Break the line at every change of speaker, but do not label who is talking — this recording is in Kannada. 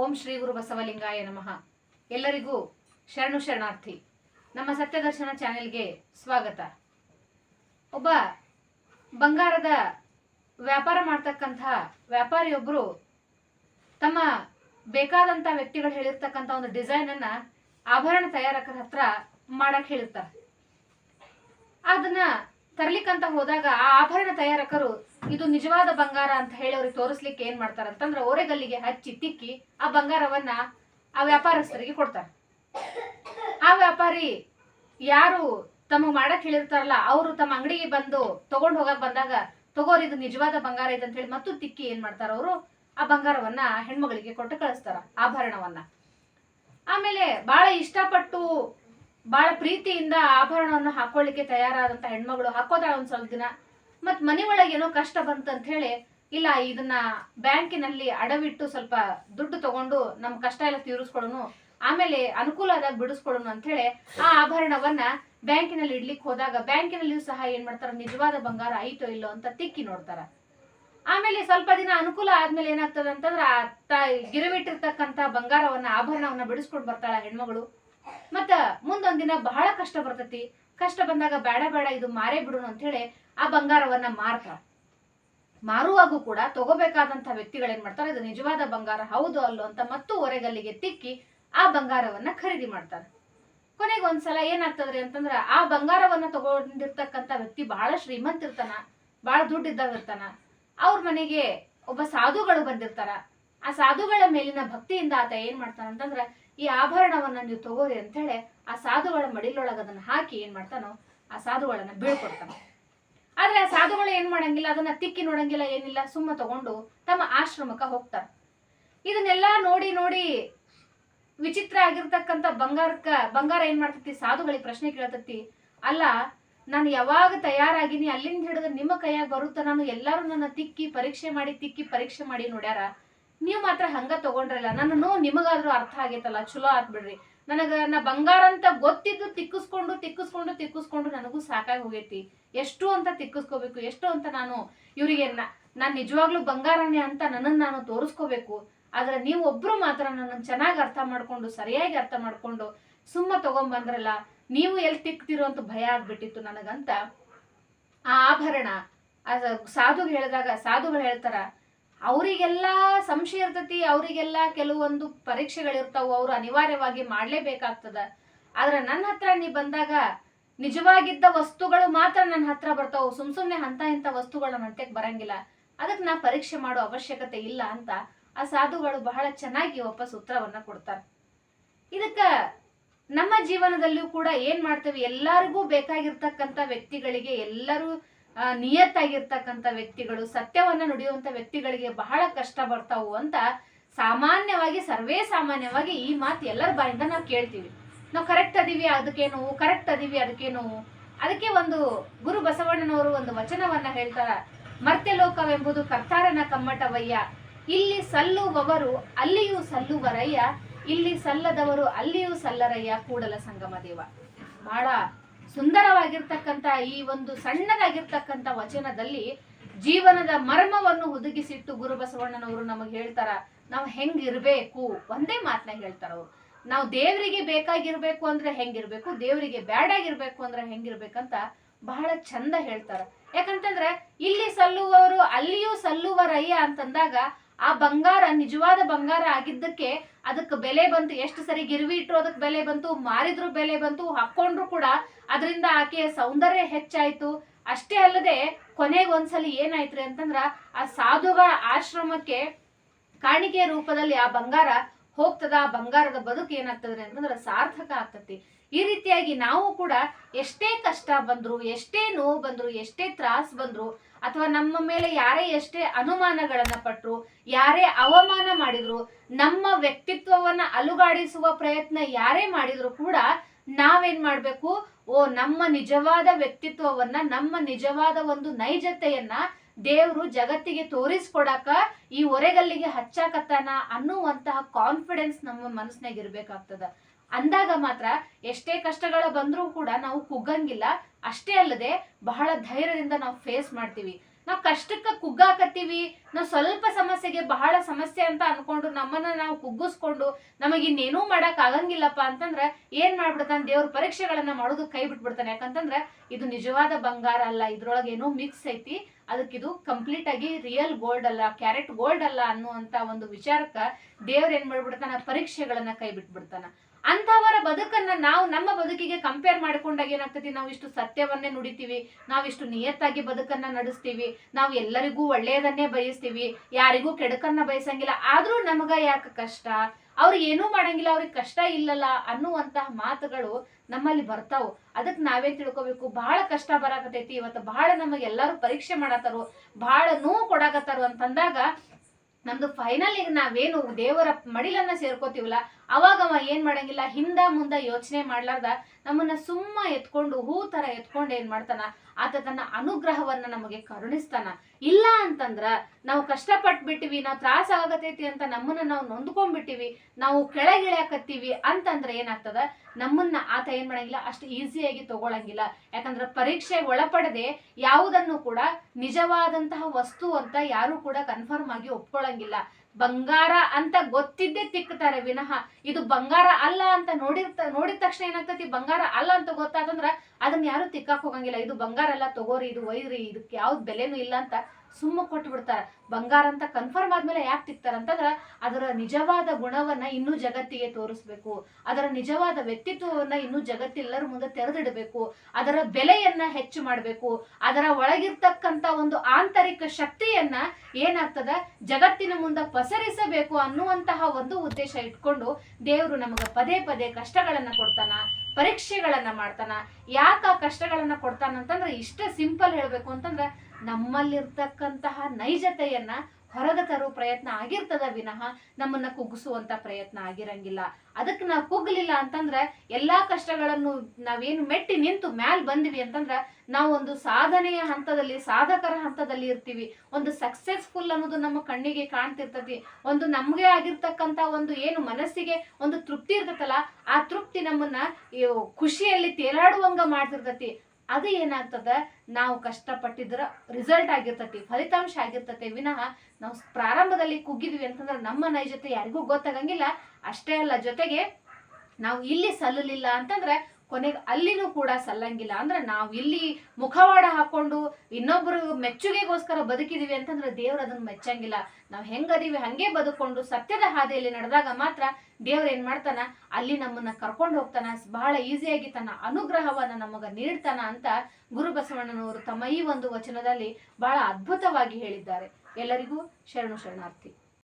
ಓಂ ಶ್ರೀ ಗುರು ಬಸವಲಿಂಗಾಯ ನಮಃ. ಎಲ್ಲರಿಗೂ ಶರಣು ಶರಣಾರ್ಥಿ. ನಮ್ಮ ಸತ್ಯದರ್ಶನ ಚಾನೆಲ್ಗೆ ಸ್ವಾಗತ. ಒಬ್ಬ ಬಂಗಾರದ ವ್ಯಾಪಾರ ಮಾಡ್ತಕ್ಕಂತಹ ವ್ಯಾಪಾರಿಯೊಬ್ಬರು ತಮ್ಮ ಬೇಕಾದಂಥ ವ್ಯಕ್ತಿಗಳು ಹೇಳಿರ್ತಕ್ಕಂಥ ಒಂದು ಡಿಸೈನ್ ಅನ್ನ ಆಭರಣ ತಯಾರಕರ ಹತ್ರ ಮಾಡಕ್ ಹೇಳಿರ್ತಾರೆ. ಅದನ್ನ ತರ್ಲಿಕ್ಕಂತ ಹೋದಾಗ ಆ ಆಭರಣ ತಯಾರಕರು ಇದು ನಿಜವಾದ ಬಂಗಾರ ಅಂತ ಹೇಳಿ ಅವ್ರಿಗೆ ತೋರಿಸ್ಲಿಕ್ಕೆ ಏನ್ ಮಾಡ್ತಾರೆ ಅಂತಂದ್ರೆ ಓರೆಗಲ್ಲಿಗೆ ಹಚ್ಚಿ ತಿಕ್ಕಿ ಆ ಬಂಗಾರವನ್ನ ಆ ವ್ಯಾಪಾರಸ್ಥರಿಗೆ ಕೊಡ್ತಾರೆ. ಆ ವ್ಯಾಪಾರಿ ಯಾರು ತಮಗ್ ಮಾಡಕ್ ಹೇಳಿರ್ತಾರಲ್ಲ, ಅವರು ತಮ್ಮ ಅಂಗಡಿಗೆ ಬಂದು ತಗೊಂಡ್ ಹೋಗಕ್ ಬಂದಾಗ ತಗೋರಿ ಇದು ನಿಜವಾದ ಬಂಗಾರ ಇದೆ ಅಂತ ಹೇಳಿ ಮತ್ತು ತಿಕ್ಕಿ ಏನ್ ಮಾಡ್ತಾರ ಅವರು? ಆ ಬಂಗಾರವನ್ನ ಹೆಣ್ಮಗಳಿಗೆ ಕೊಟ್ಟು ಕಳಿಸ್ತಾರ, ಆಭರಣವನ್ನ. ಆಮೇಲೆ ಬಹಳ ಇಷ್ಟಪಟ್ಟು ಬಹಳ ಪ್ರೀತಿಯಿಂದ ಆಭರಣವನ್ನು ಹಾಕೊಳ್ಳಿಕ್ಕೆ ತಯಾರಾದಂತ ಹೆಣ್ಮಗಳು ಹಾಕೋತಾಳ ಒಂದ್ ಸ್ವಲ್ಪ ದಿನ. ಮತ್ ಮನೆ ಒಳಗೆ ಏನೋ ಕಷ್ಟ ಬಂತಂತ ಹೇಳಿ ಇಲ್ಲ ಇದನ್ನ ಬ್ಯಾಂಕಿನಲ್ಲಿ ಅಡವಿಟ್ಟು ಸ್ವಲ್ಪ ದುಡ್ಡು ತಗೊಂಡು ನಮ್ ಕಷ್ಟ ಎಲ್ಲ ತೀರಿಸ್ಕೊಡೋನು ಆಮೇಲೆ ಅನುಕೂಲ ಆದಾಗ ಬಿಡಿಸ್ಕೊಡೋನು ಅಂತ ಹೇಳಿ ಆ ಆಭರಣವನ್ನ ಬ್ಯಾಂಕಿನಲ್ಲಿ ಇಡ್ಲಿಕ್ಕೆ ಹೋದಾಗ ಬ್ಯಾಂಕಿನಲ್ಲಿಯೂ ಸಹ ಏನ್ ಮಾಡ್ತಾರ, ನಿಜವಾದ ಬಂಗಾರ ಐತೋ ಇಲ್ಲೋ ಅಂತ ತಿಕ್ಕಿ ನೋಡ್ತಾರ. ಆಮೇಲೆ ಸ್ವಲ್ಪ ದಿನ ಅನುಕೂಲ ಆದ್ಮೇಲೆ ಏನಾಗ್ತದೆ ಅಂತಂದ್ರೆ ಆ ಗಿರವಿಟ್ಟಿರ್ತಕ್ಕಂತ ಬಂಗಾರವನ್ನ, ಆಭರಣವನ್ನ ಬಿಡಿಸ್ಕೊಂಡು ಬರ್ತಾಳ ಹೆಣ್ಮಗಳು. ಮತ್ತ ಮುಂದೊಂದಿನ ದಿನ ಬಹಳ ಕಷ್ಟ ಬರ್ತೈತಿ. ಕಷ್ಟ ಬಂದಾಗ ಬೇಡ ಬೇಡ ಇದು ಮಾರೇ ಬಿಡೋಣ ಅಂತ ಹೇಳಿ ಆ ಬಂಗಾರವನ್ನ ಮಾರ್ತಾರ. ಮಾರುವಾಗೂ ಕೂಡ ತಗೋಬೇಕಾದಂತ ವ್ಯಕ್ತಿಗಳೇನ್ ಮಾಡ್ತಾರೆ? ಇದು ನಿಜವಾದ ಬಂಗಾರ ಹೌದು ಅಲ್ಲೋ ಅಂತ ಮತ್ತು ಒರೆಗಲ್ಲಿಗೆ ತಿಕ್ಕಿ ಆ ಬಂಗಾರವನ್ನ ಖರೀದಿ ಮಾಡ್ತಾರೆ. ಕೊನೆಗೆ ಒಂದ್ಸಲ ಏನಾಗ್ತದ್ರಿ ಅಂತಂದ್ರ ಆ ಬಂಗಾರವನ್ನ ತಗೊಂಡಿರ್ತಕ್ಕಂಥ ವ್ಯಕ್ತಿ ಬಹಳ ಶ್ರೀಮಂತ ಇರ್ತಾನ ಬಹಳ ದುಡ್ಡು ಇದ್ದಾಗ ಇರ್ತಾನ ಅವ್ರ ಮನೆಗೆ ಒಬ್ಬ ಸಾಧುಗಳು ಬಂದಿರ್ತಾರ. ಆ ಸಾಧುಗಳ ಮೇಲಿನ ಭಕ್ತಿಯಿಂದ ಆತ ಏನ್ ಮಾಡ್ತಾನ ಅಂತಂದ್ರ ಈ ಆಭರಣವನ್ನ ನೀವು ತಗೋರಿ ಅಂತ ಹೇಳಿ ಆ ಸಾಧುಗಳ ಮಡಿಲೊಳಗ ಅದನ್ನ ಹಾಕಿ ಏನ್ ಮಾಡ್ತಾನೋ ಆ ಸಾಧುಗಳನ್ನ ಬೀಳ್ಕೊಡ್ತಾನೆ. ಆದ್ರೆ ಆ ಸಾಧುಗಳು ಏನ್ ಮಾಡಂಗಿಲ್ಲ, ಅದನ್ನ ತಿಕ್ಕಿ ನೋಡಂಗಿಲ್ಲ, ಏನಿಲ್ಲ, ಸುಮ್ಮ ತಗೊಂಡು ತಮ್ಮ ಆಶ್ರಮಕ್ಕ ಹೋಗ್ತಾರ. ಇದನ್ನೆಲ್ಲಾ ನೋಡಿ ನೋಡಿ ವಿಚಿತ್ರ ಆಗಿರ್ತಕ್ಕಂಥ ಬಂಗಾರಕ್ಕ, ಬಂಗಾರ ಏನ್ ಮಾಡ್ತತಿ, ಸಾಧುಗಳಿಗೆ ಪ್ರಶ್ನೆ ಕೇಳ್ತತಿ, ಅಲ್ಲ, ನಾನು ಯಾವಾಗ ತಯಾರಾಗಿನಿ, ಅಲ್ಲಿಂದ ಹಿಡಿದು ನಿಮ್ಮ ಕೈಯಾಗ ಬರುತ್ತ, ನಾನು ಎಲ್ಲಾರು ನನ್ನ ತಿಕ್ಕಿ ಪರೀಕ್ಷೆ ಮಾಡಿ, ತಿಕ್ಕಿ ಪರೀಕ್ಷೆ ಮಾಡಿ ನೋಡ್ಯಾರ ನೀವು ಮಾತ್ರ ಹಂಗ ತಗೊಂಡ್ರಲ್ಲ, ನನ್ನನ್ನು ನಿಮಗಾದ್ರೂ ಅರ್ಥ ಆಗೈತಲ್ಲ, ಚಲೋ ಆತ್ ಬಿಡ್ರಿ ನನಗ ನಾ ಬಂಗಾರ ಅಂತ ಗೊತ್ತಿದ್ದು ತಿಕ್ಕಿಸ್ಕೊಂಡು ತಿಕ್ಕಿಸ್ಕೊಂಡು ತಿಕ್ಕಿಸ್ಕೊಂಡು ನನಗೂ ಸಾಕಾಗಿ ಹೋಗೈತಿ. ಎಷ್ಟು ಅಂತ ತಿಕ್ಕಿಸ್ಕೋಬೇಕು, ಎಷ್ಟು ಅಂತ ನಾನು ಇವರಿಗೆ ನಾನ್ ನಿಜವಾಗ್ಲೂ ಬಂಗಾರನೇ ಅಂತ ನನ್ನನ್ನು ನಾನು ತೋರಿಸ್ಕೋಬೇಕು. ಆದ್ರೆ ನೀವು ಒಬ್ರು ಮಾತ್ರ ನನ್ನನ್ನು ಚೆನ್ನಾಗಿ ಅರ್ಥ ಮಾಡ್ಕೊಂಡು, ಸರಿಯಾಗಿ ಅರ್ಥ ಮಾಡ್ಕೊಂಡು ಸುಮ್ಮ ತಗೊಂಬಂದ್ರಲ್ಲ, ನೀವು ಎಲ್ಲಿ ತಿಕ್ತಿರೋ ಅಂತ ಭಯ ಆಗ್ಬಿಟ್ಟಿತ್ತು ನನಗಂತ. ಆ ಆಭರಣ ಸಾಧುಗಳು ಹೇಳಿದಾಗ, ಸಾಧುಗಳು ಹೇಳ್ತಾರ ಅವರಿಗೆಲ್ಲ ಸಂಶಯ ಇರ್ತತಿ ಅವರಿಗೆಲ್ಲ ಕೆಲವೊಂದು ಪರೀಕ್ಷೆಗಳಿರ್ತಾವು, ಅವ್ರು ಅನಿವಾರ್ಯವಾಗಿ ಮಾಡ್ಲೇಬೇಕಾಗ್ತದ. ಆದ್ರೆ ನನ್ನ ಹತ್ರ ನೀ ಬಂದಾಗ ನಿಜವಾಗಿದ್ದ ವಸ್ತುಗಳು ಮಾತ್ರ ನನ್ನ ಹತ್ರ ಬರ್ತಾವು. ಸುಮ್ ಸುಮ್ನೆ ಅಂತ ಇಂಥ ವಸ್ತುಗಳು ನನ್ನ ಹಂತಕ್ಕೆ ಬರಂಗಿಲ್ಲ. ಅದಕ್ಕೆ ನಾ ಪರೀಕ್ಷೆ ಮಾಡೋ ಅವಶ್ಯಕತೆ ಇಲ್ಲ ಅಂತ ಆ ಸಾಧುಗಳು ಬಹಳ ಚೆನ್ನಾಗಿ ವಾಪಸ್ ಉತ್ತರವನ್ನ ಕೊಡ್ತಾರೆ. ಇದಕ್ಕ ನಮ್ಮ ಜೀವನದಲ್ಲೂ ಕೂಡ ಏನ್ ಮಾಡ್ತೇವೆ? ಎಲ್ಲರಿಗೂ ಬೇಕಾಗಿರ್ತಕ್ಕಂಥ ವ್ಯಕ್ತಿಗಳಿಗೆ ಎಲ್ಲರೂ ನಿಯತ್ತಾಗಿರ್ತಕ್ಕಂಥ ವ್ಯಕ್ತಿಗಳು, ಸತ್ಯವನ್ನ ನುಡಿಯುವಂತ ವ್ಯಕ್ತಿಗಳಿಗೆ ಬಹಳ ಕಷ್ಟ ಬರ್ತಾವು ಅಂತ ಸಾಮಾನ್ಯವಾಗಿ, ಸರ್ವೇ ಸಾಮಾನ್ಯವಾಗಿ ಈ ಮಾತು ಎಲ್ಲರ ಬಾಯಿಂದ ನಾವು ಕೇಳ್ತೀವಿ. ನಾವು ಕರೆಕ್ಟ್ ಅದೀವಿ ಅದಕ್ಕೆ ನೋವು ಕರೆಕ್ಟ್ ಅದೀವಿ ಅದಕ್ಕೆ ನೋವು ಅದಕ್ಕೆ ಒಂದು ಗುರು ಬಸವಣ್ಣನವರು ಒಂದು ವಚನವನ್ನ ಹೇಳ್ತಾರ. ಮರ್ತ್ಯ ಲೋಕವೆಂಬುದು ಕರ್ತಾರನ ಕಮ್ಮಟವಯ್ಯ. ಇಲ್ಲಿ ಸಲ್ಲುವವರು ಅಲ್ಲಿಯೂ ಸಲ್ಲುವರಯ್ಯ. ಇಲ್ಲಿ ಸಲ್ಲದವರು ಅಲ್ಲಿಯೂ ಸಲ್ಲರಯ್ಯ. ಕೂಡಲ ಸಂಗಮ ದೇವ. ಬಹಳ ಸುಂದರವಾಗಿರ್ತಕ್ಕಂಥ ಈ ಒಂದು ಸಣ್ಣದಾಗಿರ್ತಕ್ಕಂಥ ವಚನದಲ್ಲಿ ಜೀವನದ ಮರ್ಮವನ್ನು ಹುದುಗಿಸಿಟ್ಟು ಗುರು ಬಸವಣ್ಣನವರು ನಮಗೆ ಹೇಳ್ತಾರ, ನಾವು ಹೆಂಗಿರ್ಬೇಕು? ಒಂದೇ ಮಾತನ್ನ ಹೇಳ್ತಾರ ಅವ್ರು. ನಾವು ದೇವರಿಗೆ ಬೇಕಾಗಿರ್ಬೇಕು ಅಂದ್ರೆ ಹೆಂಗಿರ್ಬೇಕು, ದೇವರಿಗೆ ಬ್ಯಾಡಾಗಿರ್ಬೇಕು ಅಂದ್ರೆ ಹೆಂಗಿರ್ಬೇಕಂತ ಬಹಳ ಚಂದ ಹೇಳ್ತಾರ. ಯಾಕಂತಂದ್ರೆ ಇಲ್ಲಿ ಸಲ್ಲುವವರು ಅಲ್ಲಿಯೂ ಸಲ್ಲುವರಯ್ಯ ಅಂತಂದಾಗ ಆ ಬಂಗಾರ, ನಿಜವಾದ ಬಂಗಾರ ಆಗಿದ್ದಕ್ಕೆ ಅದಕ್ಕೆ ಬೆಲೆ ಬಂತು, ಎಷ್ಟು ಸರಿ ಗಿರ್ವಿ ಇಟ್ಟರು ಅದಕ್ಕೆ ಬೆಲೆ ಬಂತು, ಮಾರಿದ್ರು ಬೆಲೆ ಬಂತು ಹಾಕೊಂಡ್ರು ಕೂಡ ಅದರಿಂದ ಆಕೆಯ ಸೌಂದರ್ಯ ಹೆಚ್ಚಾಯ್ತು. ಅಷ್ಟೇ ಅಲ್ಲದೆ ಕೊನೆಗೆ ಒಂದ್ಸಲಿ ಏನಾಯ್ತ್ರಿ ಅಂತಂದ್ರ ಆ ಸಾಧುಗಳ ಆಶ್ರಮಕ್ಕೆ ಕಾಣಿಕೆಯ ರೂಪದಲ್ಲಿ ಆ ಬಂಗಾರ ಹೋಗ್ತದ, ಆ ಬಂಗಾರದ ಬದುಕು ಏನಾಗ್ತದ್ರಿ ಅಂತಂದ್ರ ಸಾರ್ಥಕ ಆಗ್ತತಿ. ಈ ರೀತಿಯಾಗಿ ನಾವು ಕೂಡ ಎಷ್ಟೇ ಕಷ್ಟ ಬಂದ್ರು, ಎಷ್ಟೇ ನೋವು ಬಂದ್ರು, ಎಷ್ಟೇ ತ್ರಾಸ್ ಬಂದ್ರು, ಅಥವಾ ನಮ್ಮ ಮೇಲೆ ಯಾರೇ ಎಷ್ಟೇ ಅನುಮಾನಗಳನ್ನ ಪಟ್ರು, ಯಾರೇ ಅವಮಾನ ಮಾಡಿದ್ರು, ನಮ್ಮ ವ್ಯಕ್ತಿತ್ವವನ್ನ ಅಲುಗಾಡಿಸುವ ಪ್ರಯತ್ನ ಯಾರೇ ಮಾಡಿದ್ರು ಕೂಡ ನಾವೇನ್ ಮಾಡ್ಬೇಕು? ಓ, ನಮ್ಮ ನಿಜವಾದ ವ್ಯಕ್ತಿತ್ವವನ್ನ, ನಮ್ಮ ನಿಜವಾದ ಒಂದು ನೈಜತೆಯನ್ನ ದೇವರು ಜಗತ್ತಿಗೆ ತೋರಿಸ್ಕೊಡಾಕ, ಈ ಒರೆಗಲ್ಲಿಗೆ ಹಚ್ಚಾಕತ್ತಾನ ಅನ್ನುವಂತಹ ಕಾನ್ಫಿಡೆನ್ಸ್ ನಮ್ಮ ಮನಸ್ನಾಗ ಇರ್ಬೇಕಾಗ್ತದ. ಅಂದಾಗ ಮಾತ್ರ ಎಷ್ಟೇ ಕಷ್ಟಗಳು ಬಂದ್ರೂ ಕೂಡ ನಾವು ಕುಗ್ಗಂಗಿಲ್ಲ. ಅಷ್ಟೇ ಅಲ್ಲದೆ ಬಹಳ ಧೈರ್ಯದಿಂದ ನಾವು ಫೇಸ್ ಮಾಡ್ತೀವಿ. ನಾವು ಕಷ್ಟಕ್ಕೆ ಕುಗ್ಗಾಕತ್ತೀವಿ. ನಾವು ಸ್ವಲ್ಪ ಸಮಸ್ಯೆಗೆ ಬಹಳ ಸಮಸ್ಯೆ ಅಂತ ಅನ್ಕೊಂಡು ನಮ್ಮನ್ನ ನಾವು ಕುಗ್ಗಿಸ್ಕೊಂಡು ನಮಗೆ ಇನ್ನೇನೂ ಮಾಡಕ್ ಆಗಂಗಿಲ್ಲಪ್ಪ ಅಂತಂದ್ರೆ ಏನ್ ಮಾಡ್ಬಿಡ್ತಾನೆ? ದೇವ್ರ ಪರೀಕ್ಷೆಗಳನ್ನ ಮಾಡೋದು ಕೈ ಬಿಟ್ಬಿಡ್ತಾನೆ. ಯಾಕಂತಂದ್ರೆ ಇದು ನಿಜವಾದ ಬಂಗಾರ ಅಲ್ಲ. ಇದ್ರೊಳಗೆ ಏನೋ ಮಿಕ್ಸ್ ಐತಿ. ಅದಕ್ಕಿದು ಕಂಪ್ಲೀಟ್ ಆಗಿ ರಿಯಲ್ ಗೋಲ್ಡ್ ಅಲ್ಲ ಕ್ಯಾರೆಟ್ ಗೋಲ್ಡ್ ಅಲ್ಲ ಅನ್ನುವಂತ ಒಂದು ವಿಚಾರಕ್ಕ ದೇವ್ರ ಏನ್ ಮಾಡ್ಬಿಡ್ತಾನ? ಪರೀಕ್ಷೆಗಳನ್ನ ಕೈ ಬಿಟ್ಬಿಡ್ತಾನ. ಅಂತವರ ಬದುಕನ್ನ ನಾವು ನಮ್ಮ ಬದುಕಿಗೆ ಕಂಪೇರ್ ಮಾಡ್ಕೊಂಡಾಗ ಏನಾಗ್ತತಿ? ನಾವು ಇಷ್ಟು ಸತ್ಯವನ್ನೇ ನುಡಿತೀವಿ. ನಾವಿಷ್ಟು ನಿಯತ್ತಾಗಿ ಬದುಕನ್ನ ನಡೆಸ್ತೀವಿ. ನಾವು ಎಲ್ಲರಿಗೂ ಒಳ್ಳೆಯದನ್ನೇ ಬಯಸ್ತೀವಿ. ಯಾರಿಗೂ ಕೆಡಕನ್ನ ಬಯಸಂಗಿಲ್ಲ. ಆದ್ರೂ ನಮಗ ಯಾಕೆ ಕಷ್ಟ? ಅವ್ರು ಏನೂ ಮಾಡಂಗಿಲ್ಲ. ಅವ್ರಿಗೆ ಕಷ್ಟ ಇಲ್ಲಲ್ಲ ಅನ್ನುವಂತಹ ಮಾತುಗಳು ನಮ್ಮಲ್ಲಿ ಬರ್ತಾವು. ಅದಕ್ಕೆ ನಾವೇ ತಿಳ್ಕೊಬೇಕು? ಬಹಳ ಕಷ್ಟ ಬರಾಕತೈತಿ ಇವತ್ತು ಬಹಳ ನಮಗೆಲ್ಲರೂ ಪರೀಕ್ಷೆ ಮಾಡತ್ತಾರು ಬಹಳ ನೋವು ಕೊಡಾಕತ್ತಾರು ಅಂತಂದಾಗ ನಮ್ದು ಫೈನಲ್ ಈಗ ನಾವೇನು ದೇವರ ಮಡಿಲನ್ನ ಸೇರ್ಕೋತೀವಲ್ಲ, ಅವಾಗ ಅವ ಏನ್ ಮಾಡಂಗಿಲ್ಲ, ಹಿಂದ ಮುಂದ ಯೋಚನೆ ಮಾಡ್ಲಾರ್ದ ನಮ್ಮನ್ನ ಸುಮ್ಮ ಎತ್ಕೊಂಡು, ಹೂ ತರ ಎತ್ಕೊಂಡು ಏನ್ ಮಾಡ್ತಾನ? ಆತ ತನ್ನ ಅನುಗ್ರಹವನ್ನ ನಮಗೆ ಕರುಣಿಸ್ತಾನ. ಇಲ್ಲ ಅಂತಂದ್ರ ನಾವು ಕಷ್ಟಪಟ್ ಬಿಟ್ಟಿವಿ ನಾವು ತ್ರಾಸ ಆಗತೈತಿ ಅಂತ ನಮ್ಮನ್ನ ನಾವು ನೊಂದ್ಕೊಂಡ್ಬಿಟ್ಟಿವಿ, ನಾವು ಕೆಳಗಿಳಿಯಾಕತ್ತೀವಿ ಅಂತಂದ್ರೆ ಏನಾಗ್ತದ? ನಮ್ಮನ್ನ ಆತ ಏನ್ ಮಾಡಂಗಿಲ್ಲ, ಅಷ್ಟು ಈಸಿಯಾಗಿ ತಗೊಳಂಗಿಲ್ಲ. ಯಾಕಂದ್ರೆ ಪರೀಕ್ಷೆ ಒಳಪಡದೆ ಯಾವುದನ್ನು ಕೂಡ ನಿಜವಾದಂತಹ ವಸ್ತು ಅಂತ ಯಾರು ಕೂಡ ಕನ್ಫರ್ಮ್ ಆಗಿ ಒಪ್ಕೊಳ್ಳಂಗಿಲ್ಲ ಬಂಗಾರ ಅಂತ ಗೊತ್ತಿದ್ದೇ ತಿಕ್ಕತಾರೆ ವಿನಃ. ಇದು ಬಂಗಾರ ಅಲ್ಲ ಅಂತ ನೋಡಿರ್ತ, ನೋಡಿದ ತಕ್ಷಣ ಏನಾಗ್ತತಿ? ಬಂಗಾರ ಅಲ್ಲ ಅಂತ ಗೊತ್ತಾತಂದ್ರ ಅದನ್ನ ಯಾರು ತಿಕ್ಕಾಕ್ ಹೋಗಂಗಿಲ್ಲ. ಇದು ಬಂಗಾರ ಅಲ್ಲ, ತಗೋರಿ, ಇದು ಒಯ್ರಿ ಇದಕ್ಕೆ ಯಾವ್ದು ಬೆಲೆನೂ ಇಲ್ಲ ಅಂತ ಸುಮ್ಮ ಕೊಟ್ಟು ಬಿಡ್ತಾರ ಬಂಗಾರ ಅಂತ ಕನ್ಫರ್ಮ್ ಆದ್ಮೇಲೆ ಯಾಕೆ ತಿಕ್ತಾರ ಅಂತಂದ್ರೆ, ಅದರ ನಿಜವಾದ ಗುಣವನ್ನ ಇನ್ನೂ ಜಗತ್ತಿಗೆ ತೋರಿಸ್ಬೇಕು. ಅದರ ನಿಜವಾದ ವ್ಯಕ್ತಿತ್ವವನ್ನ ಇನ್ನೂ ಜಗತ್ತೆಲ್ಲರ ಮುಂದೆ ತೆರೆದಿಡಬೇಕು. ಅದರ ಬೆಲೆಯನ್ನ ಹೆಚ್ಚು ಮಾಡಬೇಕು. ಅದರ ಒಳಗಿರ್ತಕ್ಕಂತ ಒಂದು ಆಂತರಿಕ ಶಕ್ತಿಯನ್ನ ಏನಾಗ್ತದ? ಜಗತ್ತಿನ ಮುಂದೆ ಪಸರಿಸಬೇಕು ಅನ್ನುವಂತಹ ಒಂದು ಉದ್ದೇಶ ಇಟ್ಕೊಂಡು ದೇವರು ನಮಗ ಪದೇ ಪದೇ ಕಷ್ಟಗಳನ್ನ ಕೊಡ್ತಾನ, ಪರೀಕ್ಷೆಗಳನ್ನ ಮಾಡ್ತಾನ. ಯಾಕ ಕಷ್ಟಗಳನ್ನ ಕೊಡ್ತಾನ ಅಂತಂದ್ರೆ ಇಷ್ಟ ಸಿಂಪಲ್ ಹೇಳ್ಬೇಕು ಅಂತಂದ್ರೆ ನಮ್ಮಲ್ಲಿರ್ತಕ್ಕಂತಹ ನೈಜತೆಯನ್ನ ಹೊರಗೆ ತರೋ ಪ್ರಯತ್ನ ಆಗಿರ್ತದ ವಿನಃ ನಮ್ಮನ್ನ ಕುಗ್ಗಿಸುವಂತ ಪ್ರಯತ್ನ ಆಗಿರಂಗಿಲ್ಲ. ಅದಕ್ಕೆ ನಾವು ಕುಗ್ಲಿಲ್ಲ ಅಂತಂದ್ರೆ ಎಲ್ಲಾ ಕಷ್ಟಗಳನ್ನು ನಾವೇನು ಮೆಟ್ಟಿ ನಿಂತು ಮ್ಯಾಲ್ ಬಂದ್ವಿ ಅಂತಂದ್ರೆ ನಾವು ಒಂದು ಸಾಧನೆಯ ಹಂತದಲ್ಲಿ, ಸಾಧಕರ ಹಂತದಲ್ಲಿ ಇರ್ತೀವಿ. ಒಂದು ಸಕ್ಸೆಸ್ಫುಲ್ ಅನ್ನೋದು ನಮ್ಮ ಕಣ್ಣಿಗೆ ಕಾಣ್ತಿರ್ತತಿ. ಒಂದು ನಮ್ಗೆ ಆಗಿರ್ತಕ್ಕಂತ ಒಂದು ಏನು ಮನಸ್ಸಿಗೆ ಒಂದು ತೃಪ್ತಿ ಇರ್ತತಲ್ಲ, ಆ ತೃಪ್ತಿ ನಮ್ಮನ್ನ ಖುಷಿಯಲ್ಲಿ ತೇಲಾಡುವಂಗ ಮಾಡ್ತಿರ್ತತಿ. ಅದು ಏನಾಗ್ತದ? ನಾವು ಕಷ್ಟಪಟ್ಟಿದ್ರ ರಿಸಲ್ಟ್ ಆಗಿರ್ತತಿ, ಫಲಿತಾಂಶ ಆಗಿರ್ತತಿ, ವಿನಃ ನಾವು ಪ್ರಾರಂಭದಲ್ಲಿ ಕುಗ್ಗಿದ್ವಿ ಅಂತಂದ್ರೆ ನಮ್ಮ ನೈಜತೆ ಯಾರಿಗೂ ಗೊತ್ತಾಗಂಗಿಲ್ಲ. ಅಷ್ಟೇ ಅಲ್ಲ ಜೊತೆಗೆ ನಾವು ಇಲ್ಲಿ ಸಲ್ಲಲಿಲ್ಲ ಅಂತಂದ್ರೆ ಕೊನೆಗೆ ಅಲ್ಲಿನೂ ಕೂಡ ಸಲ್ಲಂಗಿಲ್ಲ. ಅಂದ್ರೆ ನಾವು ಇಲ್ಲಿ ಮುಖವಾಡ ಹಾಕೊಂಡು ಇನ್ನೊಬ್ರು ಮೆಚ್ಚುಗೆಗೋಸ್ಕರ ಬದುಕಿದೀವಿ ಅಂತಂದ್ರೆ ದೇವ್ರ ಅದನ್ನ ಮೆಚ್ಚಂಗಿಲ್ಲ. ನಾವು ಹೆಂಗದೀವಿ ಹಂಗೆ ಬದುಕೊಂಡು ಸತ್ಯದ ಹಾದಿಯಲ್ಲಿ ನಡೆದಾಗ ಮಾತ್ರ ದೇವ್ರ ಏನ್ ಮಾಡ್ತಾನ? ಅಲ್ಲಿ ನಮ್ಮನ್ನ ಕರ್ಕೊಂಡು ಹೋಗ್ತಾನ. ಬಹಳ ಈಸಿಯಾಗಿ ತನ್ನ ಅನುಗ್ರಹವನ್ನ ನಮಗ ನೀಡ್ತಾನ ಅಂತ ಗುರು ಬಸವಣ್ಣನವರು ತಮ್ಮ ಈ ಒಂದು ವಚನದಲ್ಲಿ ಬಹಳ ಅದ್ಭುತವಾಗಿ ಹೇಳಿದ್ದಾರೆ. ಎಲ್ಲರಿಗೂ ಶರಣು ಶರಣಾರ್ಥಿ.